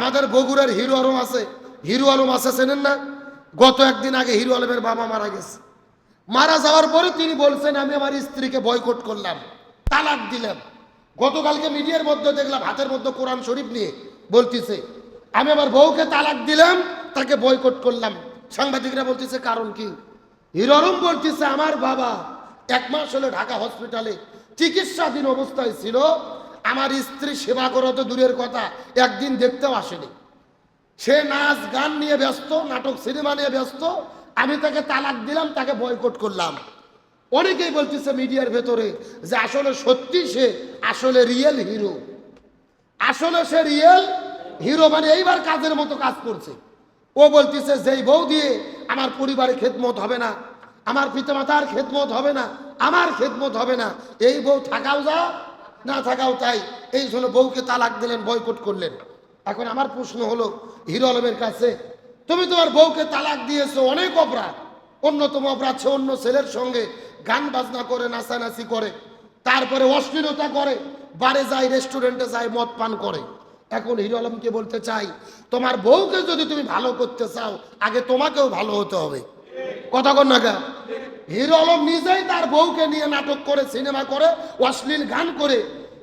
আমাদের বগুড়ার হিরো আলম আছে। হিরো আলম আছে, চেনেন না? গত একদিন আগে হিরো আলমের বাবা মারা গেছে। মারা যাওয়ার পরে তিনি বলছেন, আমি আমার স্ত্রীকে বয়কট করলাম, তালাক দিলাম। গতকালকে মিডিয়ার মধ্যে দেখলাম, হাতের মধ্যে কোরআন শরীফ নিয়ে বলতেছে, আমি আমার বউকে তালাক দিলাম, তাকে বয়কট করলাম। সাংবাদিকরা বলতেছে, কারণ কি? হিরো আলম বলতেছে, আমার বাবা এক মাস হলে ঢাকা হসপিটালে চিকিৎসাধীন অবস্থায় ছিল আমার স্ত্রী সেবা করা তো দূরের কথা, একদিন দেখতেও আসেনি। সে নাচ গান নিয়ে ব্যস্ত, নাটক সিনেমা নিয়ে ব্যস্ত, আমি তাকে তালাক দিলাম, তাকে বয়কট করলাম। অনেকেই বলতেছে মিডিয়ার ভেতরে যে আসলে সত্যি সে আসলে রিয়েল হিরো আসলে সে রিয়েল হিরো মানে এইবার কাজের মতো কাজ করছে। ও বলতেছে, যেই বউ দিয়ে আমার পরিবারে খেদমত হবে না, আমার পিতামাতার খেদমত হবে না, আমার খেদমত হবে না, এই বউ থাকাও যা না থাকাও তাই। এই জন্য বউকে তালাক দিলেন, বয়কট করলেন। এখন আমার প্রশ্ন হলো, হিরো আলমের কাছে, তুমি তোমার বউকে তালাক দিয়েছ, অনেক অপরাধ। অন্যতম অপরাধ অন্য ছেলের সঙ্গে গান বাজনা করে, নাচানাচি করে। তারপরে অশ্লীলতা করে, বারে যায়, রেস্টুরেন্টে যায়, মদ পান করে। এখন হিরো আলমকে বলতে চাই, তোমার বউকে যদি তুমি ভালো করতে চাও, আগে তোমাকেও ভালো হতে হবে। কথা কর না হিরো আলম নিজেই তার বউকে নিয়ে নাটক করে, সিনেমা করে, অশ্লীল গান করে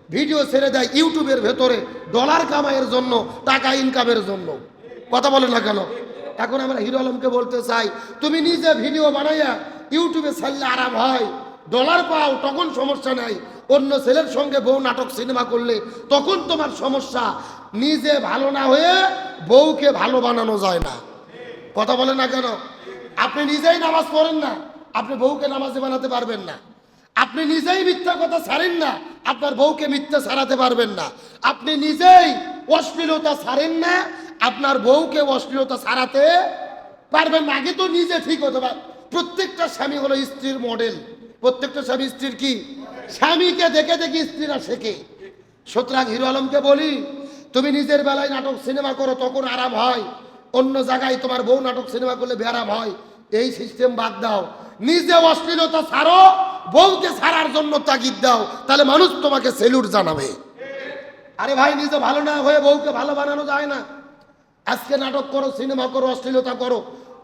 ভিডিও ছেড়ে দেয় ইউটিউবের ভেতরে ডলার কামাইয়ের জন্য, টাকা ইনকামের জন্য। কথা বলে না কেন? এখন আমরা হিরো আলমকে বলতে চাই, তুমি নিজে ভিডিও বানাইয়া ইউটিউবে ছাড়লে আরাম হয়। ডলার পাও, তখন সমস্যা নাই। অন্য ছেলের সঙ্গে বউ নাটক সিনেমা করলে তখন তোমার সমস্যা। নিজে ভালো না হয়ে বউকে ভালো বানানো যায় না। কথা বলে না কেন? আপনি নিজেই নামাজ পড়েন না, আপনি বউকে নামাজে বানাতে পারবেন না। আপনি নিজেই মিথ্যা কথা ছাড়েন না, আপনার বউকে মিথ্যা ছাড়াতে পারবেন না। আপনি নিজেই অশ্লীলতা ছাড়েন না, আপনার বউকে অশ্লীলতা ছাড়াতে পারবেন না। আগে তো নিজে ঠিক হতে পার প্রত্যেকটা স্বামী হলো স্ত্রীর মডেল। প্রত্যেকটা স্বামী স্ত্রীর কি? স্বামীকে দেখে দেখে স্ত্রীরা শেখে। সুতরাং হিরো আলমকে বলি, তুমি নিজের বেলায় নাটক সিনেমা করো, তখন আরাম হয়। অন্য জায়গায় তোমার বউ নাটক সিনেমা করলে বেআরাম হয়। এই সিস্টেম বাদ দাও। নিজে অশ্লীলতা ছাড়ো বউকে ছাড়ার জন্য তাগিদ দাও, তাহলে মানুষ তোমাকে সেলুট জানাবে। আরে ভাই, নিজে ভালো না হয়ে বউকে ভালো বানানো যায় না। আজকে নাটক করো, সিনেমা করো, অশ্লীলতা করো,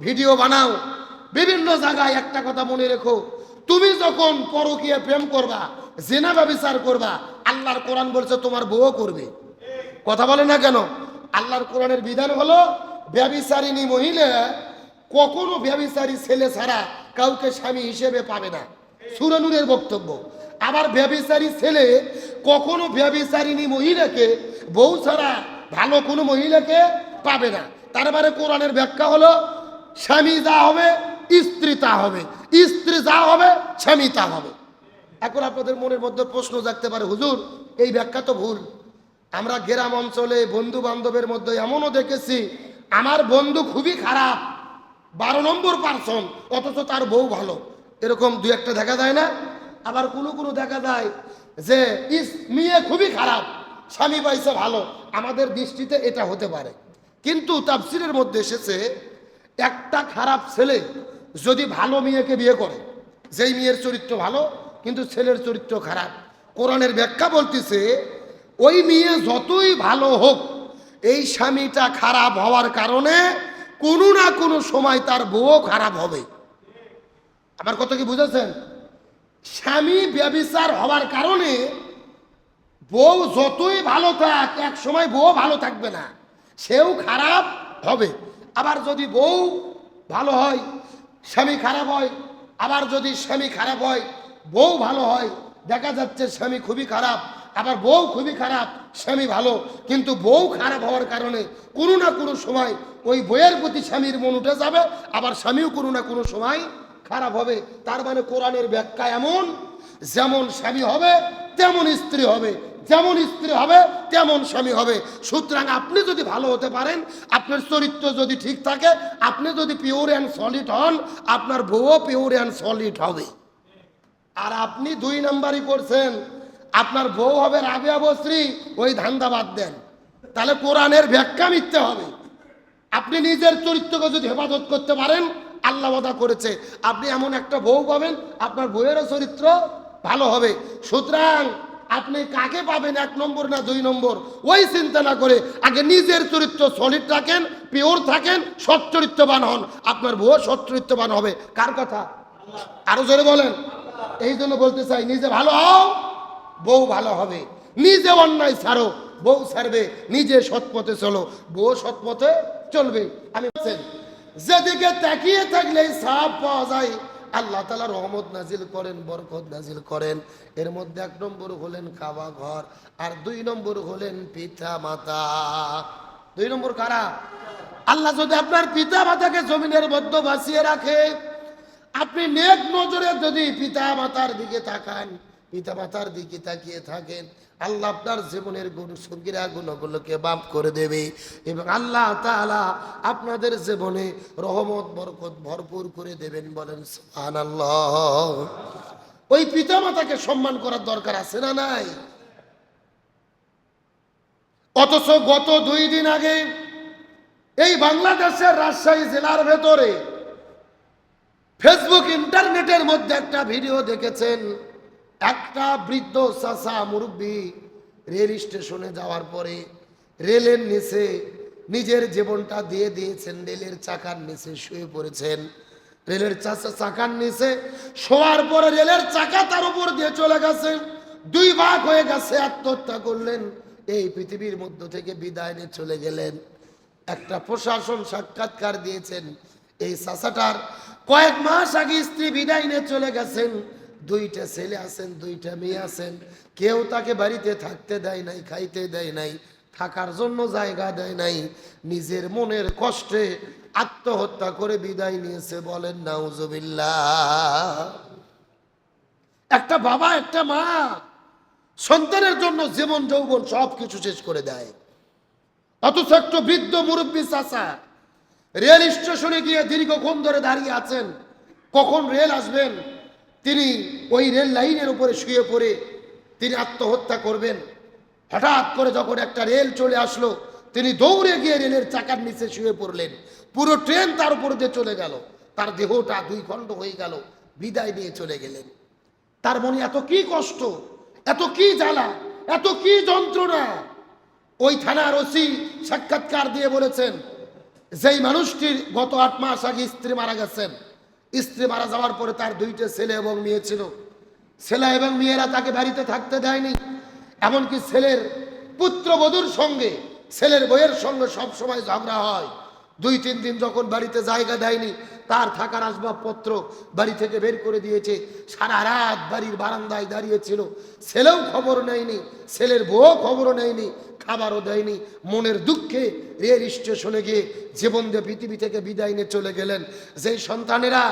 ভিডিও বানাও। বিভিন্ন জায়গায় একটা কথা মনে রেখো, তুমি যখন পরকীয় প্রেম করবা জেনা ব্যবচার করবা, আল্লাহর কোরআন বলছে তোমার বউও করবে। কথা বলে না কেন? আল্লাহর কোরআনের বিধান হলো, ব্যবিচারিণী মহিলা কখনো ব্যবিচারী ছেলে ছাড়া কাউকে স্বামী হিসেবে পাবে না। সুরানুরের বক্তব্য। আবার ব্যবিচারী ছেলে, কখনো ব্যবিচারিণী মহিলাকে, বউ ছাড়া ভালো কোনো মহিলাকে পাবে না। তার মানে কোরআনের ব্যাখ্যা হলো, স্বামী যা হবে, স্ত্রী তা হবে। স্ত্রী যা হবে, স্বামী তা হবে। এখন আপনাদের মনের মধ্যে প্রশ্ন জাগতে পারে, হুজুর, এই ব্যাখ্যা তো ভুল। আমরা গ্রাম অঞ্চলে বন্ধু বান্ধবের মধ্যে এমনও দেখেছি, আমার বন্ধু খুবই খারাপ, বারো নম্বর পার্সন অথচ তার বউ ভালো। এরকম দু একটা দেখা যায় না, আবার কোনো কোনো দেখা যায় যে ইস, মেয়ে খুবই খারাপ, স্বামী পাইছে ভালো। আমাদের দৃষ্টিতে এটা হতে পারে। কিন্তু তাফসিরের মধ্যে এসেছে, একটা খারাপ ছেলে যদি ভালো মেয়েকে বিয়ে করে, যেই মেয়ের চরিত্র ভালো, কিন্তু ছেলের চরিত্র খারাপ। কোরআনের ব্যাখ্যা বলতেছে, ওই মেয়ে যতই ভালো হোক, এই স্বামীটা খারাপ হওয়ার কারণে কোনো না কোনো সময় তার বউও খারাপ হবে। আমার কথা কি বুঝেছেন? স্বামী ব্যবিচার হওয়ার কারণে বউ যতই ভালো থাক, এক সময় বউ ভালো থাকবে না, সেও খারাপ হবে। আবার যদি বউ ভালো হয়, স্বামী খারাপ হয়, আবার যদি স্বামী খারাপ হয়, বউ ভালো হয়, দেখা যাচ্ছে স্বামী খুবই খারাপ, আবার বউ খুবই খারাপ, স্বামী ভালো, কিন্তু বউ খারাপ হওয়ার কারণে কোনো না কোনো সময় ওই বইয়ের প্রতি স্বামীর মন উঠে যাবে, আবার স্বামীও কোনো না কোনো সময় খারাপ হবে, তার মানে কোরআনের ব্যাখ্যা এমন, যেমন স্বামী হবে, তেমন স্ত্রী হবে। যেমন স্ত্রী হবে, তেমন স্বামী হবে। সুতরাং আপনি যদি ভালো হতে পারেন, আপনার চরিত্র যদি ঠিক থাকে, আপনি যদি পিওর অ্যান্ড সলিড হন, আপনার বউও পিওর অ্যান্ড সলিড হবে। আর আপনি দুই নাম্বারই করছেন, আপনার বউ হবে রাবিয়া বস্ত্রী ওই ধান্দা বাদ দেন। তাহলে কোরআনের ব্যাখ্যা মিথ্যে হবে। আপনি নিজের চরিত্রকে যদি হেফাজত করতে পারেন আল্লাহ ওয়াদা করেছে। আপনি এমন একটা বউ পাবেন, আপনার বউয়েরও চরিত্র ভালো হবে। সুতরাং আপনি কাকে পাবেন এক নম্বর না দুই নম্বর, ওই চিন্তা না করে আগে নিজের চরিত্র সলিড রাখেন পিওর থাকেন, সৎ চরিত্রবান হন। আপনার বউ সৎ চরিত্রবান হবে। কার কথা? আরও জোরে বলেন। এই জন্য বলতে চাই, নিজে ভালো হও, বউ ভালো হবে। নিজে অন্যায় ছাড়ো, বউ ছাড়বে, নিজে সৎপথে চলো। বউ সৎপথে চলবে। আমি যেদিকে তাকিয়ে থাকলে সাপ পাওয়া যায়, আল্লাহ তালা রহমত নাজিল করেন, বরকত নাজিল করেন। এর মধ্যে এক নম্বর হলেন কাবা ঘর, আর দুই নম্বর হলেন পিতা মাতা দুই নম্বর কারা? আল্লাহ যদি আপনার পিতা মাতাকে জমিনের মধ্য বাঁচিয়ে রাখে, আপনি নেক নজরে যদি পিতা মাতার দিকে তাকান পিতা মাতার দিকে তাকিয়ে থাকেন আল্লাহ আপনার জীবনের গুণ সঙ্গীরা গুণগুলোকে বাপ করে দেবে এবং আল্লাহ তাআলা আপনাদের জীবনে রহমত, বরকত ভরপুর করে দেবেন বলেন সুবহানাল্লাহ। ওই পিতা মাতাকে সম্মান করার দরকার আছে না নাই? অথচ গত দুই দিন আগে এই বাংলাদেশের রাজশাহী জেলার ভেতরে ফেসবুক ইন্টারনেটের মধ্যে একটা ভিডিও দেখেছেন। একটা বৃদ্ধ চাষা মুরব্বী রেল স্টেশনে যাওয়ার পরে রেলের নিচে নিজের জীবনটা দিয়ে দিয়েছেন, রেলের চাকার নিচে শুয়ে পড়েছেন। রেলের চাষা চাকার নিচে শোয়ার পরে রেলের চাকা তার উপর দিয়ে চলে গেছে দুই ভাগ হয়ে গেছে, আত্মহত্যা করলেন। এই পৃথিবীর মধ্য থেকে বিদায় নিয়ে চলে গেলেন। একটা প্রশাসন সাক্ষাৎকার দিয়েছেন, এই চাষাটার কয়েক মাস আগে স্ত্রী বিদায় নিয়ে চলে গেছেন। দুইটা ছেলে আছেন, দুইটা মেয়ে আছেন। কেউ তাকে বাড়িতে থাকতে দেয় নাই, খাইতে দেয় নাই, থাকার জন্য জায়গা দেয় নাই। নিজের মনের কষ্টে আত্মহত্যা করে বিদায় নিয়েছে, বলেন, নাউজুবিল্লাহ। একটা বাবা, একটা মা, সন্তানের জন্য জীবন, যৌবন সব কিছু শেষ করে দেয়। অথচ একটু বৃদ্ধ মুরব্বী চাষা রেল স্টেশনে গিয়ে দীর্ঘক্ষণ ধরে দাঁড়িয়ে আছেন। কখন রেল আসবেন? তিনি ওই রেল লাইনের উপরে শুয়ে পড়ে তিনি আত্মহত্যা করবেন। হঠাৎ করে যখন একটা রেল চলে আসলো, তিনি দৌড়ে গিয়ে রেলের চাকার নিচে শুয়ে পড়লেন। পুরো ট্রেন তার উপর দিয়ে চলে গেল। তার দেহটা দুই খণ্ড হয়ে গেল। বিদায় নিয়ে চলে গেলেন। তার মনে এত কি কষ্ট, এত কি জ্বালা, এত কি যন্ত্রণা। ওই থানার ওসি সাক্ষাৎকার দিয়ে বলেছেন, যেই মানুষটির গত আট মাস আগে স্ত্রী মারা গেছেন স্ত্রী মারা যাওয়ার পরে তার দুইটা ছেলে এবং মেয়ে ছিল। ছেলে এবং মেয়েরা তাকে বাড়িতে থাকতে দেয়নি। এমনকি ছেলের পুত্রবধূর সঙ্গে, ছেলের বইয়ের সঙ্গে সবসময় ঝগড়া হয়। দুই, তিন দিন যখন বাড়িতে জায়গা দেয়নি, তার থাকার আসবাবপত্র বাড়ি থেকে বের করে দিয়েছে। সারা রাত বাড়ির বারান্দায় দাঁড়িয়েছিল ছেলেও খবর নেয়নি, ছেলের বউ খবরও নেয়নি, খাবারও দেয়নি। মনের দুঃখে রেল স্টেশনে গিয়ে জীবন দিয়ে পৃথিবী থেকে বিদায় নিয়ে চলে গেলেন। যেই সন্তানেরা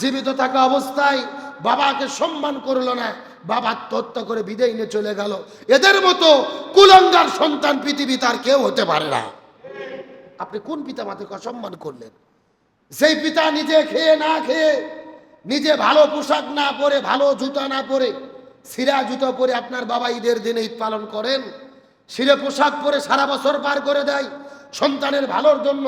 জীবিত থাকা অবস্থায় বাবাকে সম্মান করল না, বাবা আত্মহত্যা করে বিদায় নিয়ে চলে গেল। এদের মতো কুলঙ্গার সন্তান পৃথিবী তার কেউ হতে পারে না। আপনি কোন পিতা মাতাকে অসম্মান করলেন? সেই পিতা নিজে খেয়ে না খেয়ে, নিজে ভালো পোশাক না পরে, ভালো জুতা না পরে, সিরা জুতো পরে আপনার বাবা ঈদের দিনে ঈদ পালন করেন, সিরে পোশাক পরে সারা বছর পার করে দেয়, সন্তানের ভালোর জন্য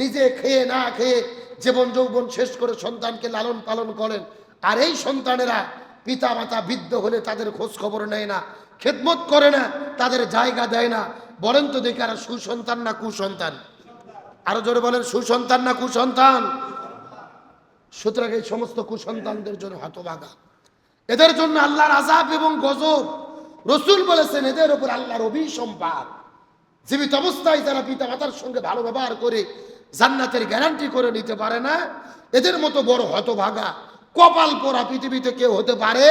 নিজে খেয়ে না খেয়ে জীবন যৌবন শেষ করে সন্তানকে লালন পালন করেন। আর এই সন্তানেরা পিতা মাতা বৃদ্ধ হলে তাদের খোঁজ খবর নেয় না, খেদমত করে না, তাদের জায়গা দেয় না বলেন তো দেখি আর সুসন্তান না কুসন্তান। আরও জোরে বলেন, সুসন্তান না কুসন্তান? সুতরাং এই সমস্ত কুসন্তানদের জন্য হতভাগা এদের জন্য আল্লাহর আজাব এবং গজব। রসুল বলেছেন, এদের উপর আল্লাহর অভিসম্পাদ জীবিত অবস্থায় যারা পিতা মাতার সঙ্গে ভালো ব্যবহার করে জান্নাতের গ্যারান্টি করে নিতে পারে না, এদের মতো বড় হতভাগা, কপাল পোড়া পৃথিবীতে কেউ হতে পারে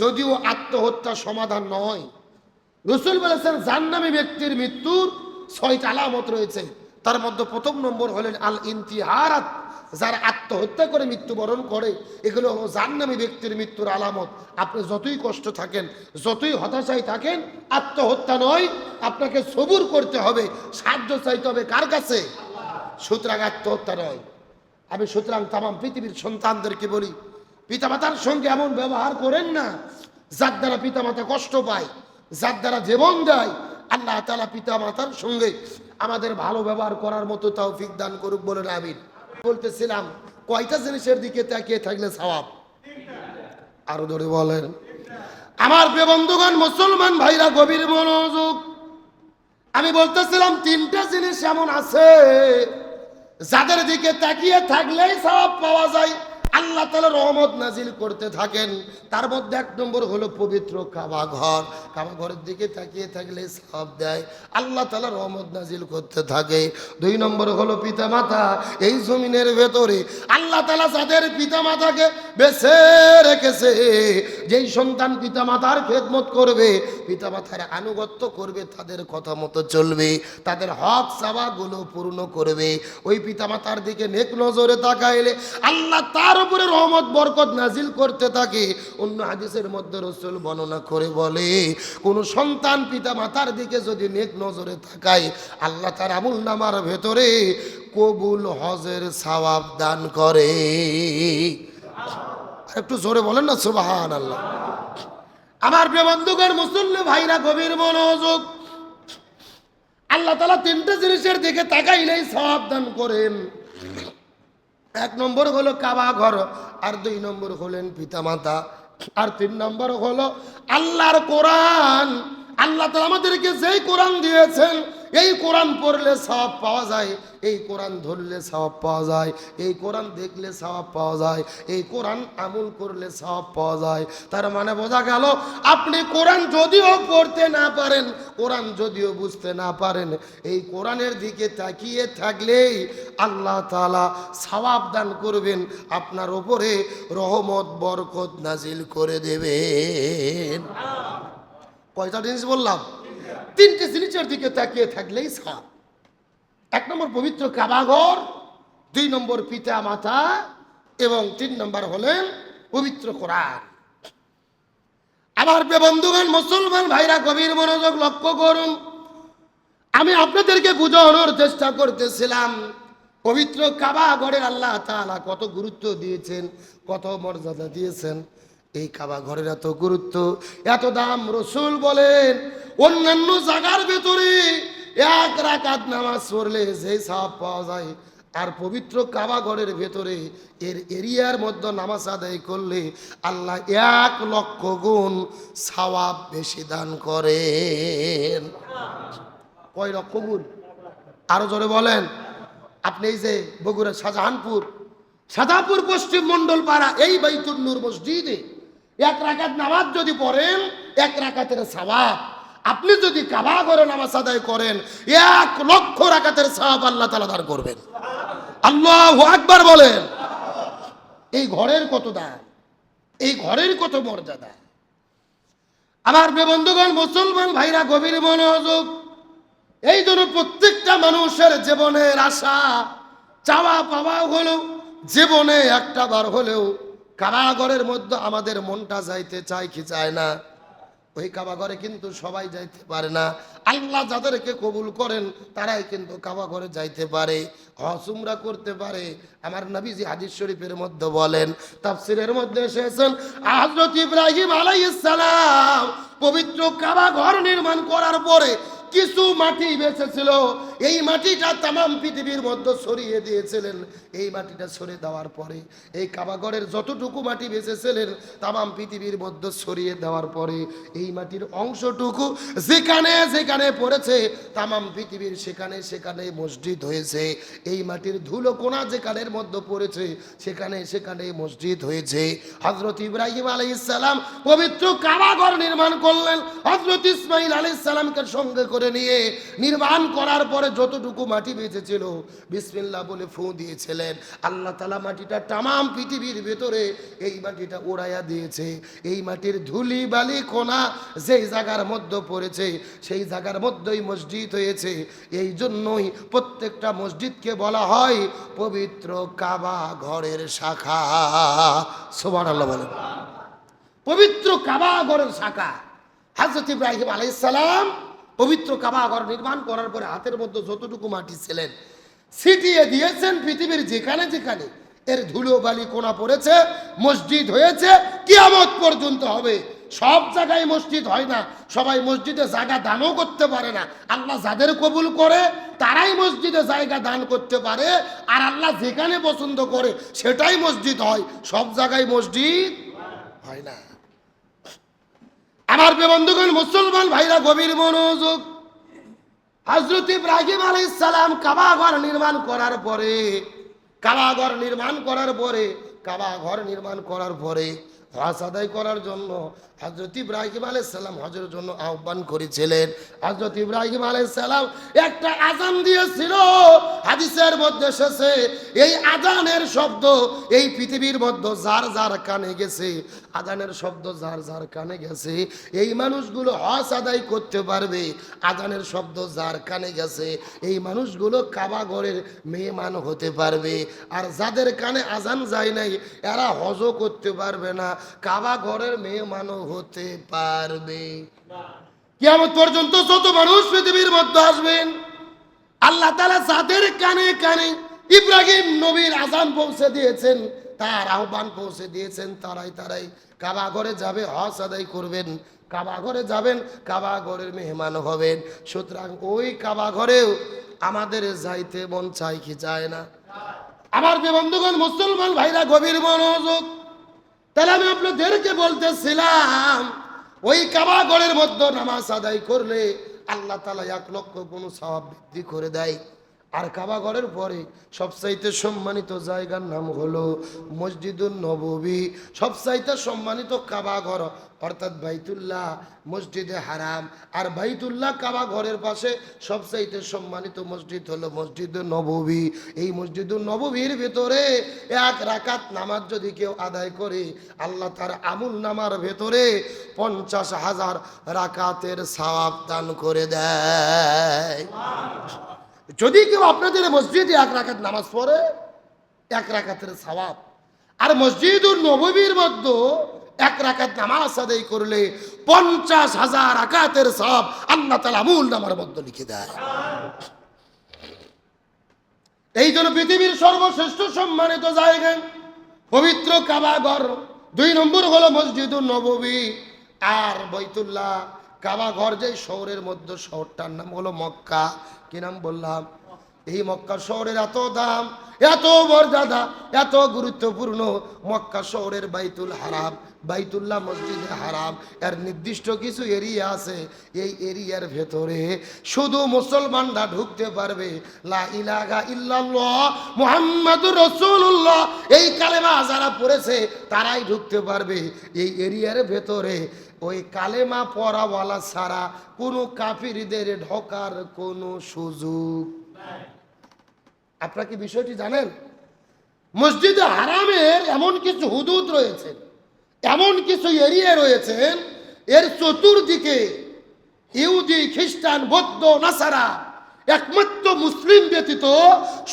যদিও আত্মহত্যা সমাধান নয়। রসুল বলেছেন জান্নামী ব্যক্তির মৃত্যুর ছয়টা আলামত রয়েছে। তার মধ্যে প্রথম নম্বর হলেন আল ইন্তিহারাত যারা আত্মহত্যা করে মৃত্যুবরণ করে। এগুলো হলো জান্নামী ব্যক্তির মৃত্যুর আলামত। আপনি যতই কষ্ট থাকেন, যতই হতাশায় থাকেন, আত্মহত্যা নয়, আপনাকে সবুর করতে হবে। সাহায্য চাইতে হবে কার কাছে? সুতরাং আত্মহত্যা নয়। আমি সুতরাং তামাম পৃথিবীর সন্তানদেরকে বলি, পিতামাতার সঙ্গে এমন ব্যবহার করেন না, যার দ্বারা পিতামাতা কষ্ট পায়, যার দ্বারা জীবন দেয় আল্লাহ তালা পিতা মাতার সঙ্গে আমাদের ভালো ব্যবহার করার মতো তাও দান করুক বলে আমিন। বলতেছিলাম, কয়টা জিনিসের দিকে তাকিয়ে থাকলে সওয়াব? আরও ধরে বলেন। আমার বন্ধুগণ, মুসলমান ভাইরা, গভীর মনোযোগ। আমি বলতেছিলাম, তিনটা জিনিস এমন আছে, যাদের দিকে তাকিয়ে থাকলেই সব পাওয়া যায়। আল্লাহ তালা রহমত নাজিল করতে থাকেন। তার মধ্যে এক নম্বর হলো পবিত্র কাবা ঘর। কাবা ঘরের দিকে তাকিয়ে থাকলে সব দেয়। আল্লাহ তালা রহমত নাজিল করতে থাকে। দুই নম্বর হলো পিতা মাতা এই জমিনের ভেতরে আল্লাহ তালা যাদের পিতা মাতাকে বেছে রেখেছে, যেই সন্তান পিতা মাতার খেদমত করবে পিতা মাতার আনুগত্য করবে, তাদের কথা মতো চলবে, তাদের হক চাওয়াগুলো পূর্ণ করবে। ওই পিতা মাতার দিকে নেক নজরে তাকাইলে আল্লাহ তার উপরে রহমত, বরকত নাজিল করতে থাকে। অন্য হাদিসের মধ্যে রসুল বর্ণনা করে বলে কোন সন্তান পিতা মাতার দিকে যদি নেক নজরে তাকায়, আল্লাহ তার আমুল নামার ভেতরে কবুল হজের সওয়াব দান করে। একটু জোরে বলেন না সুবাহান আল্লাহ আমার প্রিয় মুসল্লি ভাইরা, গভীর মনোযোগ। আল্লাহ তালা তিনটে জিনিসের দিকে তাকাইলেই সব দান করেন। এক নম্বর হলো কাবা ঘর, আর দুই নম্বর হলেন পিতামাতা। আর তিন নম্বর হলো আল্লাহর কোরআন আল্লাহ তালা আমাদেরকে যেই কোরআন দিয়েছেন, এই কোরআন পড়লে সব পাওয়া যায়, এই কোরআন ধরলে সব পাওয়া যায়, এই কোরআন দেখলে সব পাওয়া যায়, এই কোরআন আমল করলে সব পাওয়া যায়। তার মানে বোঝা গেল, আপনি কোরআন যদিও পড়তে না পারেন, কোরআন যদিও বুঝতে না পারেন, এই কোরআনের দিকে তাকিয়ে থাকলেই আল্লাহ তালা সওয়াব দান করবেন, আপনার ওপরে রহমত, বরকত নাজিল করে দেবেন। কয়টা জিনিস বললাম? তিনটে জিনিসের দিকে তাকিয়ে থাকলেই সাপ। এক নম্বর পবিত্র কাবাঘর, দুই নম্বর পিতা মাতা, এবং তিন নম্বর হলেন পবিত্র কোরআন। প্রিয় বন্ধুগণ, মুসলমান ভাইরা, গভীর মনোযোগ লক্ষ্য করুন। আমি আপনাদেরকে বুঝানোর চেষ্টা করতেছিলাম, পবিত্র কাবা ঘরের আল্লাহ তাআলা কত গুরুত্ব দিয়েছেন, কত মর্যাদা দিয়েছেন। এই কাবা ঘরের এত গুরুত্ব, এত দাম রসুল বলেন, অন্যান্য জায়গার ভেতরে এক রাকাত নামাজ পড়লে যে সাপ পাওয়া যায়, আর পবিত্র কাবা ঘরের ভেতরে এর এরিয়ার মধ্যে নামাজ আদায় করলে আল্লাহ এক লক্ষ গুণ সওয়াব বেশি দান করেন। কয় লক্ষ গুণ? আরও জোরে বলেন। আপনি এই যে বগুড়া শাহজাহানপুর সাদাপুর পশ্চিম মন্ডল পাড়া এই বাইতুল নূর মসজিদে এক রাকাত নামাজ যদি পড়েন, এক রাকাতের সওয়াব। আপনি যদি কাবা করে নামাজ আদায় করেন, এক লক্ষ রাকাতের সওয়াব আল্লাহ তাআলা দান করবেন। আল্লাহু আকবার বলেন। এই ঘরের কত দাম? এই ঘরের কত মর্যাদা? আমার বন্ধুগণ, মুসলমান ভাইরা, গভীর মনোযোগ এই জন্য প্রত্যেকটা মানুষের জীবনের আশা চাওয়া পাওয়া হলো, জীবনে একটা বার হলেও কারাগরের মধ্যে আমাদের মনটা যাইতে চায় কি চায় না? ওই কাবাঘরে কিন্তু সবাই যাইতে পারে না। আল্লাহ যাদেরকে কবুল করেন, তারাই কিন্তু কাবাঘরে যাইতে পারে হসুমরা করতে পারে। আমার নবীজি হাদিস শরীফের মধ্যে বলেন, তাফসিরের মধ্যে এসেছেন, হযরত ইব্রাহিম আলাইহিস সালাম পবিত্র কাবাঘর নির্মাণ করার পরে কিছু মাটি বেঁচেছিল, এই মাটিটা তামাম পৃথিবীর মধ্যে ছড়িয়ে দিয়েছিলেন। এই মাটিটা ছড়ে দেওয়ার পরে, এই কাবাগরের যতটুকু মাটি বেঁচেছিলেন, তামাম পৃথিবীর মধ্যে ছড়িয়ে দেওয়ার পরে, এই মাটির অংশটুকু যেখানে যেখানে পড়েছে, তামাম পৃথিবীর সেখানে সেখানে মসজিদ হয়েছে। এই মাটির ধুলো কোনা যেখানের মধ্যে পড়েছে, সেখানে সেখানে মসজিদ হয়েছে। হজরত ইব্রাহিম আলাই পবিত্র কারাগর নির্মাণ করলেন। হজরত ইসমাইল আলাই সঙ্গে করে নিয়ে নির্মাণ করার পরে যতটুকু মাটি বেঁচেছিল, বিসমিল্লাহ বলে ফু দিয়েছিলেন। আল্লাহ তালা মাটিটা তামাম পৃথিবীর ভেতরে এই মাটিটা ওড়াইয়া দিয়েছে। এই মাটির ধুলি, বালি কোনা যেই জায়গার মধ্যে পড়েছে, সেই জায়গার মধ্যেই মসজিদ হয়েছে। এই জন্যই প্রত্যেকটা মসজিদকে বলা হয় পবিত্র কাবা ঘরের শাখা। সোমান আল্লাহ বলেন। পবিত্র কাবা ঘরের শাখা। হাজরত ইব্রাহিম আলাইসালাম পবিত্র কাবা ঘর নির্মাণ করার পরে হাতের মধ্যে যতটুকু মাটি ছিলেন, ছিটিয়ে দিয়েছেন পৃথিবীর যেখানে যেখানে। এর ধুলো বালি কোনা পড়েছে, মসজিদ হয়েছে, কিয়ামত পর্যন্ত হবে। সব জায়গায় মসজিদ হয় না, সবাই মসজিদে জায়গা দানও করতে পারে না। আল্লাহ যাদের কবুল করে, তারাই মসজিদে জায়গা দান করতে পারে, আর আল্লাহ যেখানে পছন্দ করে, সেটাই মসজিদ হয়। সব জায়গায় মসজিদ হয় না। আমার বন্ধুগণ, মুসলমান ভাইরা, গভীর মনোযোগ। হজরত ইব্রাহিম আলী সালাম কাবাঘর নির্মাণ করার পরে, কাবাঘর নির্মাণ করার পরে, কাবাঘর নির্মাণ করার পরে হজ আদায় করার জন্য হজরত ইব্রাহিম সালাম হজের জন্য আহ্বান করেছিলেন। হজরত ইব্রাহিম সালাম একটা আজান দিয়েছিল। হাদিসের মধ্যে এসেছে, এই আজানের শব্দ এই পৃথিবীর মধ্যে যার যার কানে গেছে আজানের শব্দ যার যার কানে গেছে, এই মানুষগুলো হজ আদায় করতে পারবে আজানের শব্দ যার কানে গেছে, এই মানুষগুলো কাবা ঘরের মেহমান হতে পারবে। আর যাদের কানে আজান যায় নাই, এরা হজও করতে পারবে না, কাবা ঘরের মেহমানও হতে পারবে। কেমন পর্যন্ত যত মানুষ পৃথিবীর মধ্যে আসবেন, আল্লাহ তালা যাদের কানে কানে ইব্রাহিম নবীর আজান পৌঁছে দিয়েছেন, তার আহ্বান পৌঁছে দিয়েছেন, তারাই তারাই কাবা ঘরে যাবে, হজ আদায় করবেন। কাবা ঘরে যাবেন, কাবা ঘরের মেহমান হবেন। সুতরাং ওই কাবা ঘরেও আমাদের যাইতে মন চাই কি চায় না? আমার বন্ধুগণ, মুসলমান ভাইরা, গভীর মনোযোগ তাহলে আমি আপনাদেরকে বলতেছিলাম, ওই কাবা ঘরের মধ্যে নামাজ আদায় করলে আল্লাহ তালা এক লক্ষ কোন স্বভাব বৃদ্ধি করে দেয়। আর কাবা ঘরের পরে সবচাইতে সম্মানিত জায়গার নাম হলো মসজিদুল নববী। সবচাইতে সম্মানিত কাবা ঘর অর্থাৎ বাইতুল্লাহ মসজিদে হারাম। আর বাইতুল্লাহ কাবা ঘরের পাশে সবচাইতে সম্মানিত মসজিদ হলো মসজিদুল নববী। এই মসজিদুল নববীর ভেতরে এক রাকাত নামাজ যদি কেউ আদায় করে, আল্লাহ তার আমুল নামার ভেতরে পঞ্চাশ হাজার রাকাতের সওয়াব দান করে দেয়। যদি কেউ আপনাদের মসজিদে এক রাকাত নামাজ পড়ে, এক রাকাতের সওয়াব। আর মসজিদুল নববীর মধ্যে এক রাকাত নামাজ আদায় করলে পঞ্চাশ হাজার রাকাতের সব আল্লাহ তালা আমুল নামার মধ্যে লিখে দেয়। এই জন্য পৃথিবীর সর্বশ্রেষ্ঠ সম্মানিত জায়গা, পবিত্র কাবাগর। দুই নম্বর হলো মসজিদুল নববী আর বৈতুল্লাহ। কাবাঘর যে শহরের মধ্যে শহরটার নাম হলো মক্কা। কি নাম বললাম? এই মক্কা শহরের এত দাম, এত মর্যাদা, এত গুরুত্বপূর্ণ মক্কা শহরের বাইতুল হারাম, বাইতুল্লাহ মসজিদে হারাম। এর নির্দিষ্ট কিছু এরিয়া আছে। এই এরিয়ার ভেতরে শুধু মুসলমানরা ঢুকতে পারবে। লা ইলাহা ইল্লাল্লাহ, মুহাম্মাদুর রাসূলুল্লাহ। এই কালেমা যারা পড়েছে, তারাই ঢুকতে পারবে। এই এরিয়ার ভেতরে ওই কালেমা পড়াওয়ালা ছাড়া কোনো কাফিরদের ঢোকার কোনো সুযোগ আপনারা কি বিষয়টি জানেন? মসজিদে হারামের এমন কিছু হুদুদ রয়েছে, এমন কিছু এরিয়া রয়েছেন এর চতুর্দিকে ইহুদি, খ্রিস্টান, বৌদ্ধ, নাসারা একমাত্র মুসলিম ব্যতীত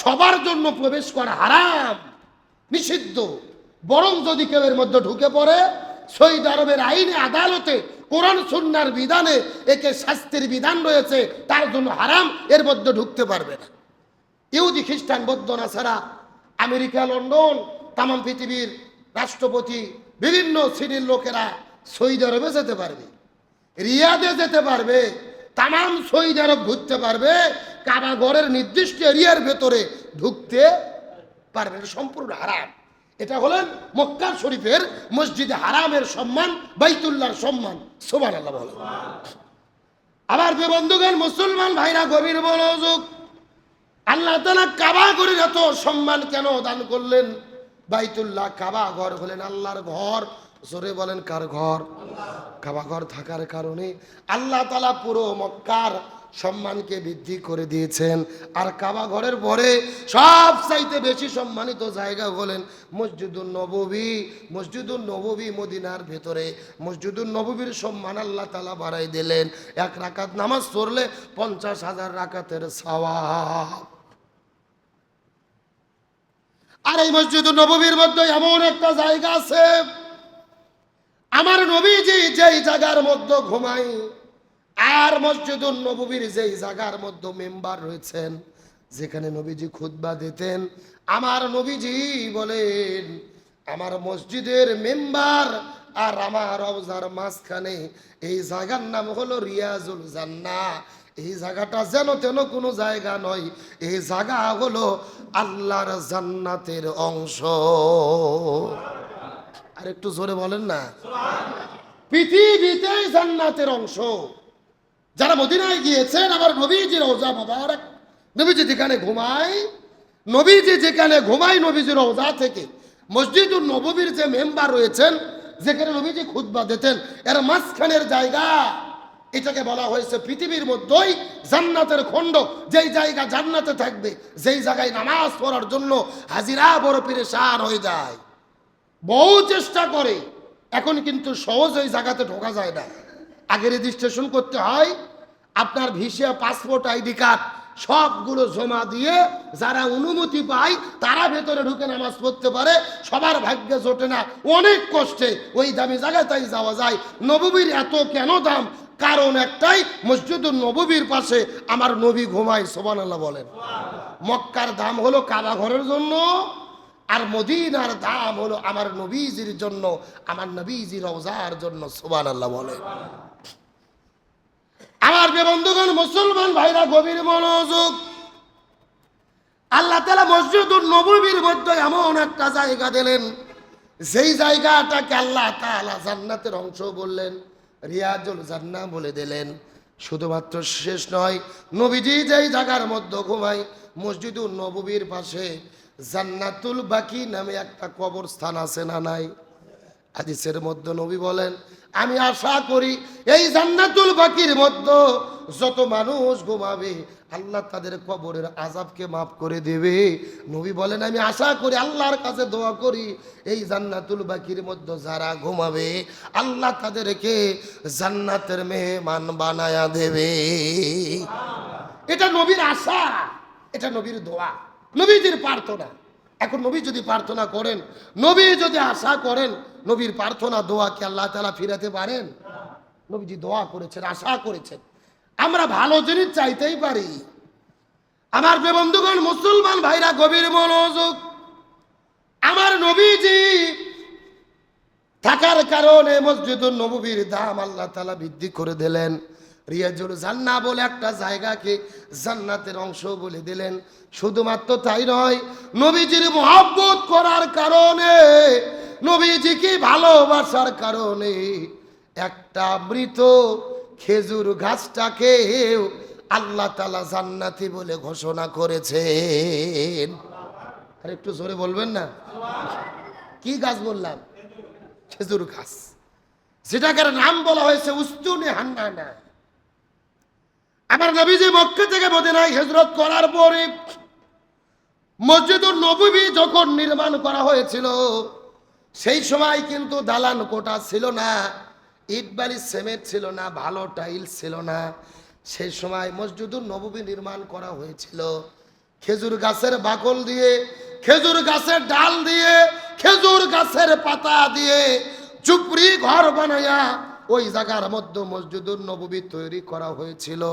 সবার জন্য প্রবেশ করা হারাম, নিষিদ্ধ। বরং যদি কেউ এর মধ্যে ঢুকে পড়ে সৌদি আরবের আইনে আদালতে কোরআন, সুন্নার বিধানে একে শাস্তির বিধান রয়েছে, তার জন্য হারাম, এর মধ্যে ঢুকতে পারবে না। ইহুদি খ্রিস্টান বৌদ্ধ নাসারা, আমেরিকা, লন্ডন তাম পৃথিবীর রাষ্ট্রপতি, বিভিন্ন শ্রেণির লোকেরা সৌদি আরবে যেতে পারবে, রিয়াদে যেতে পারবে, তামাম সৌদি আরব ঘুরতে পারবে কারাগরের নির্দিষ্ট এরিয়ার ভেতরে ঢুকতে পারবে সম্পূর্ণ হারাম। এটা হলেন মক্কা শরীফের মসজিদে হারামের সম্মান, বাইতুল্লাহর সম্মান। সোমান আল্লাহ আবার যে বন্ধুগণ, মুসলমান ভাইরা গভীর মনোযোগ আল্লাহ তালা কাবা ঘরের এত সম্মান কেন দান করলেন? বাইতুল্লাহ কাবা ঘর হলেন আল্লাহর ঘর। জোরে বলেন, কার ঘর? কাবা ঘর থাকার কারণে আল্লাহ তালা পুরো মক্কার সম্মানকে বৃদ্ধি করে দিয়েছেন। আর কাবা ঘরের পরে সব চাইতে বেশি সম্মানিত জায়গা হলেন মসজিদুল নববী। মসজিদুল নববী মদিনার ভেতরে মসজিদুল নববীর সম্মান আল্লাহ তালা বাড়াই দিলেন। এক রাকাত নামাজ পড়লে পঞ্চাশ হাজার রাকাতের সওয়াব। আর এই মসজিদ নববীর মধ্যে এমন একটা জায়গা আছে। আমার নবীজি যেই জায়গার মধ্যে ঘুমাই আর মসজিদুল নববীর যেই জায়গার মধ্যে মেম্বার রয়েছেন, যেখানে নবীজি খুতবা দিতেন, আমার নবীজি বলেন, আমার মসজিদের মেম্বার আর আমার অবজার মাঝখানে এই জায়গার নাম হলো রিয়াজুল জান্না এই জায়গাটা যেন তেন কোনো জায়গা নয়, এই জায়গা হলো আল্লাহর জান্নাতের অংশ। আর একটু জোরে বলেন না। পৃথিবীতেই জান্নাতের অংশ। যারা মদিনায় গিয়েছেন আবার নবীজি রোজা মোবারক। নবীজি যেখানে ঘুমায়, নবীজি যেখানে ঘুমায় নবীজি রোজা থেকে মসজিদুল নববীর যে মেম্বার রয়েছেন, যেখানে নবীজি খুতবা দিতেন, এর মাঝখানের জায়গা এটাকে বলা হয়েছে পৃথিবীর মধ্যেই জান্নাতের খণ্ড। যেই জায়গা জান্নাতে থাকবে, যেই জায়গায় নামাজ পড়ার জন্য হাজিরা বড় পেরেশান হয়ে যায়। বহু চেষ্টা করে, এখন কিন্তু সহজ ওই জায়গাতে ঢোকা যায় না। আগে রেজিস্ট্রেশন করতে হয়, আপনার ভিসা পাসপোর্ট আইডি কার্ড সবগুলো জমা দিয়ে যারা অনুমতি পায়, তারা ভেতরে ঢুকে নামাজ পড়তে পারে। সবার ভাগ্যে জোটে না, অনেক কষ্টে ওই দামি জায়গায় তাই যাওয়া যায়। নববীর এত কেন দাম? কারণ একটাই মসজিদুল নববীর পাশে আমার নবী ঘুমায় সোবান আল্লাহ বলেন। মক্কার দাম হলো কাবা ঘরের জন্য, আর মদিনার দাম হলো আমার নবীজির জন্য, আমার নবীজি রওজার জন্য সোবান আল্লাহ বলে আমার যে বন্ধুগণ, মুসলমান ভাইরা, গভীর মনোযোগ। আল্লাহ তালা মসজিদুল নবীর মধ্যে এমন একটা জায়গা দিলেন, যেই জায়গাটাকে আল্লাহ তাআলা জান্নাতের অংশ বললেন। রিয়াজুল জান্না বলে দিলেন। শুধুমাত্র শেষ নয়, নবীজি যাই জায়গার মধ্যে ঘুমায় মসজিদুল নববীর পাশে জান্নাতুল বাকি নামে একটা কবরস্থান আছে না নাই? হাদিসের মধ্যে নবী বলেন, আমি আশা করি এই জান্নাতুল বাকির মধ্যে যত মানুষ ঘুমাবে, আল্লাহ তাদের কবরের আজাবকে মাফ করে দেবে। নবী বলেন, আমি আশা করি, আল্লাহর কাছে দোয়া করি, এই জান্নাতুল বাকির মধ্যে যারা ঘুমাবে, আল্লাহ তাদেরকে জান্নাতের মেহমান বানায়া দেবে। এটা নবীর আশা, এটা নবীর দোয়া, নবীজির প্রার্থনা। এখন নবী যদি প্রার্থনা করেন, নবী যদি আশা করেন, নবীর প্রার্থনা দোয়াকে আল্লাহ তালা ফিরাতে পারেন? নবীজি দোয়া করেছেন, আশা করেছেন। আমরা ভালো জিনিস চাইতেই পারি। আমার বন্ধুগণ, মুসলমান ভাইরা, গভীর মনোযোগ। আমার নবীজি থাকার কারণে মসজিদুল নবীর দাম আল্লাহ তালা বৃদ্ধি করে দিলেন। রিয়াজুল জান্না বলে একটা জায়গাকে জান্নাতের অংশ বলে দিলেন। শুধুমাত্র তাই নয়, নবীজির মহব্বত করার কারণে নবীজিকে ভালোবাসার কারণে একটা মৃত খেজুর গাছটাকে আল্লাহ তালা জান্নাতি বলে ঘোষণা করেছেন। আর একটু জোরে বলবেন না? কি গাছ বললাম? খেজুর গাছ। যেটাকার নাম বলা হয়েছে উস্তুনে হান্নানা। আমার নবীজি মক্কা থেকে মদিনায় হিজরত করার পরে মসজিদুল নবী যখন নির্মাণ করা হয়েছিল, সেই সময় কিন্তু দালান কোটা ছিল না, ইট বালি, সিমেন্ট ছিল না, ভালো টাইলস ছিল না। সেই সময় মসজিদুল নবী নির্মাণ করা হয়েছিল। খেজুর গাছের বাকল দিয়ে, খেজুর গাছের ডাল দিয়ে, খেজুর গাছের পাতা দিয়ে চুপড়ি ঘর বানাইয়া ওই জায়গার মধ্যে মসজিদুল নবী তৈরি করা হয়েছিল।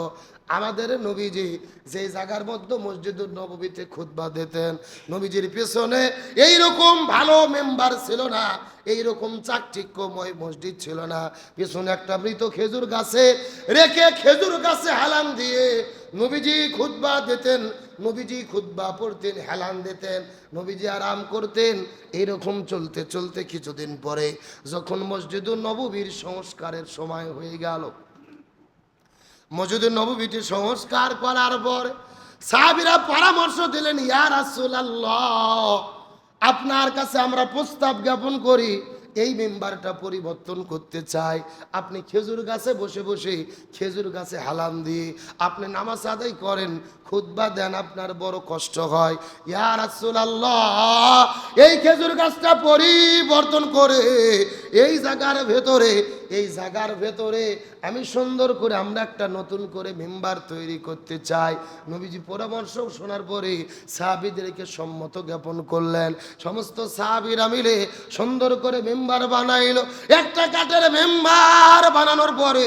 আমাদের নবীজি যে জায়গার মধ্যে মসজিদুল নবীতে খুতবা দিতেন, নবীজির পেছনে এইরকম ভালো মেম্বার ছিল না, এইরকম চাকচিক্যময় মসজিদ ছিল না। পেছনে একটা মৃত খেজুর গাছে, রেখে খেজুর গাছে হালাম দিয়ে নবীজি খুতবা দিতেন, নবীজি খুতবা পড়তেন, হেলান দিতেন, নবীজি আরাম করতেন এরকম চলতে চলতে কিছুদিন পরে যখন মসজিদুল নববীর সংস্কারের সময় হয়ে গেল মসজিদুল নববীটি সংস্কার করার পর সাহাবিরা পরামর্শ দিলেন, ইয়া রাসূলুল্লাহ, আপনার কাছে আমরা প্রস্তাব জ্ঞাপন করি এই মেম্বারটা পরিবর্তন করতে চাই আপনি খেজুর গাছে বসে বসে খেজুর গাছে হালাম দিয়ে আপনি নামাজ আদায় করেন খুদ্া দেন, আপনার বড় কষ্ট হয়। এই খেজুর গাছটা পরিবর্তন করে এই জায়গার ভেতরে, এই জায়গার ভেতরে আমি সুন্দর করে আমরা একটা নতুন করে মেম্বার তৈরি করতে চাই। নবীজি পরামর্শ শোনার পরে সাহাবিদেরকে সম্মত জ্ঞাপন করলেন। সমস্ত সাহাবিরা মিলে সুন্দর করে মেম্বার বানাইলো। একটা কাঠের মেম্বার বানানোর পরে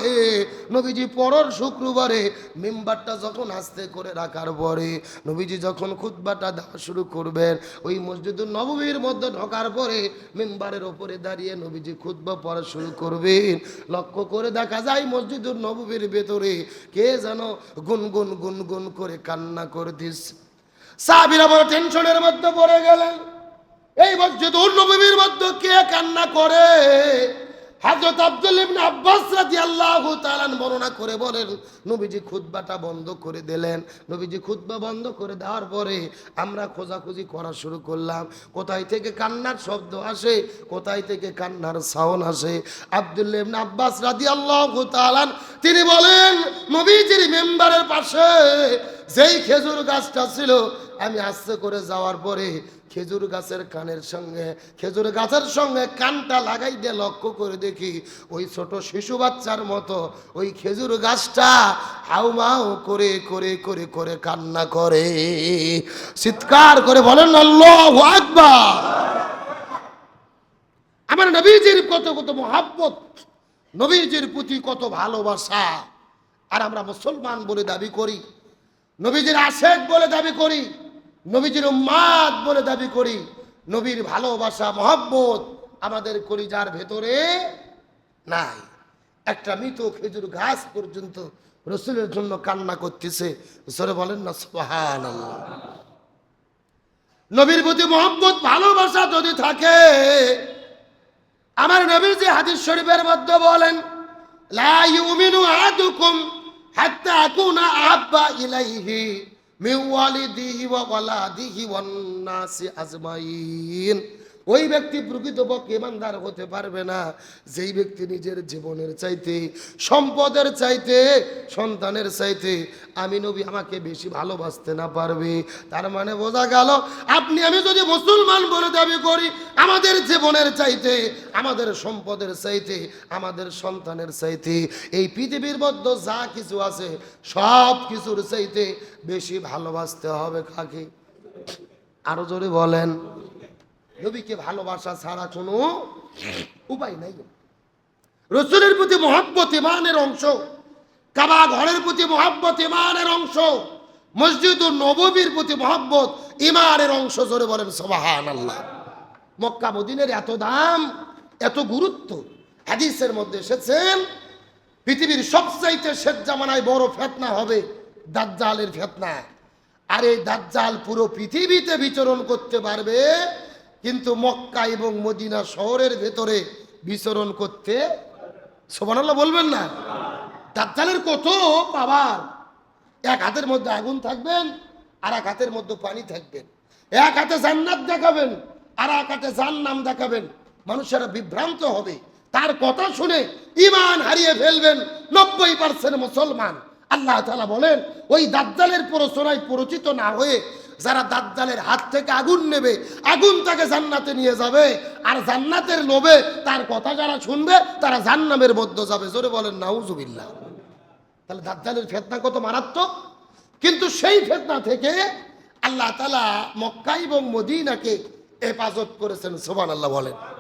নবীজি পরর শুক্রবারে মেম্বারটা যখন আস্তে করে রাখার পরে নবীজি যখন খুতবাটা দেওয়া শুরু করবেন, ওই মসজিদুল নববীর মধ্যে ঢোকার পরে মেম্বারের ওপরে দাঁড়িয়ে নবীজি খুতবা পড়া শুরু করবেন। লক্ষ্য করে দেখা যায় মসজিদুল নববীর ভেতরে কে যেন গুনগুন গুনগুন করে কান্না করে দিস সাহাবিরা বড় টেনশনের মধ্যে পড়ে গেলেন। এই মসজিদুল নবীর মধ্যে কে কান্না করে? হযরত আব্দুল ইবনে আব্বাস রাদিয়াল্লাহু তাআলা বর্ণনা করে বলেন, নবীজি খুতবাটা বন্ধ করে দিলেন। নবীজি খুতবা বন্ধ করে দেওয়ার পরে আমরা খোঁজাখুঁজি করা শুরু করলাম। কোথায় থেকে কান্নার শব্দ আসে? কোথায় থেকে কান্নার সাউন্ড আসে? আব্দুল্লাহ ইবনে আব্বাস রাদিয়াল্লাহু তাআলা তিনি বলেন, নবীজির মেম্বারের পাশে যেই খেজুর গাছটা ছিল, আমি আস্তে করে যাওয়ার পরে খেজুর গাছের কানের সঙ্গে, খেজুর গাছের সঙ্গে কানটা লাগাই দিয়ে লক্ষ্য করে দেখি ওই ছোট শিশু বাচ্চার মতো ওই খেজুর গাছটা হাউমাউ করে করে করে করে কান্না করে। চিৎকার করে বলেন, আল্লাহু আকবার! আমার নবীজির কত কত মহাব্বত, নবীজির প্রতি কত ভালোবাসা। আর আমরা মুসলমান বলে দাবি করি। নবীজির আশেক বলে দাবি করি, নবীজির উম্মাদ বলে দাবি করি, নবীর ভালোবাসা, মহব্বত আমাদের কলিজার ভেতরে নাই। একটা মৃত খেজুর গাছ পর্যন্ত রসুলের জন্য কান্না করতেছে। জোরে বলেন না সুবহান নবীর প্রতি মহব্বত, ভালোবাসা যদি থাকে, আমার নবীর যে হাদিস শরীফের মধ্যে বলেন, লা ইউমিনু আহাদুকুম حتى أكون أحب إليه من والده وولاده والناس أجمعين. ওই ব্যক্তি প্রকৃতপক্ষে ইমানদার হতে পারবে না। যেই ব্যক্তি নিজের জীবনের চাইতে, সম্পদের চাইতে, সন্তানের চাইতে আমি নবী আমাকে বেশি ভালোবাসতে না পারবে। তার মানে বোঝা গেল, আপনি, আমি যদি মুসলমান বলে দাবি করি, আমাদের জীবনের চাইতে, আমাদের সম্পদের চাইতে, আমাদের সন্তানের চাইতে, এই পৃথিবীর মধ্যে যা কিছু আছে, সব কিছুর চাইতে বেশি ভালোবাসতে হবে কাকে? আরও জোরে বলেন। নবীকে ভালোবাসা ছাড়া কোনো উপায় নাই রসুলের প্রতি মহাব্বত ইমানের অংশ, কাবা ঘরের প্রতি মহাব্বত ইমানের অংশ মসজিদ নববীর প্রতি মহাব্বত ইমানের অংশ জোরে বলেন সবাহান আল্লাহ মক্কা, মদিনের এত দাম, এত গুরুত্ব, হাদিসের মধ্যে এসেছেন, পৃথিবীর সবচাইতে শেষ জামানায় বড় ফেতনা হবে দাজ্জালের ফেতনা। আর এই দাজ্জাল পুরো পৃথিবীতে বিচরণ করতে পারবে কিন্তু মক্কা এবং মদিনা শহরের ভেতরে বিচরণ করতে সোবানাল্লাহ বলবেন না। দাজ্জালের কত পাবার এক হাতের মধ্যে আগুন থাকবেন আর এক হাতের মধ্যে পানি থাকবেন এক হাতে জান্নাত দেখাবেন আর এক হাতে জান্নাম দেখাবেন। মানুষেরা বিভ্রান্ত হবে। তার কথা শুনে ইমান হারিয়ে ফেলবেন নব্বই পার্সেন্ট মুসলমান। আল্লাহ বলেন, ওই দাজ্জালের প্ররোচনায় পরিচিত না হয়ে যারা দাজ্জালের হাত থেকে আগুন নেবে, আগুন তাকে জান্নাতে নিয়ে যাবে। আর জান্নাতের লোভে তার কথা যারা শুনবে, তারা জান্নামের মধ্যে যাবে। জোরে বলেন, নাউজুবিল্লাহ। তাহলে দাজ্জালের ফেতনা কত মারাত্মক? কিন্তু সেই ফেতনা থেকে আল্লাহ তালা মক্কা এবং মদিনাকে হেফাজত করেছেন সোবান আল্লাহ বলেন।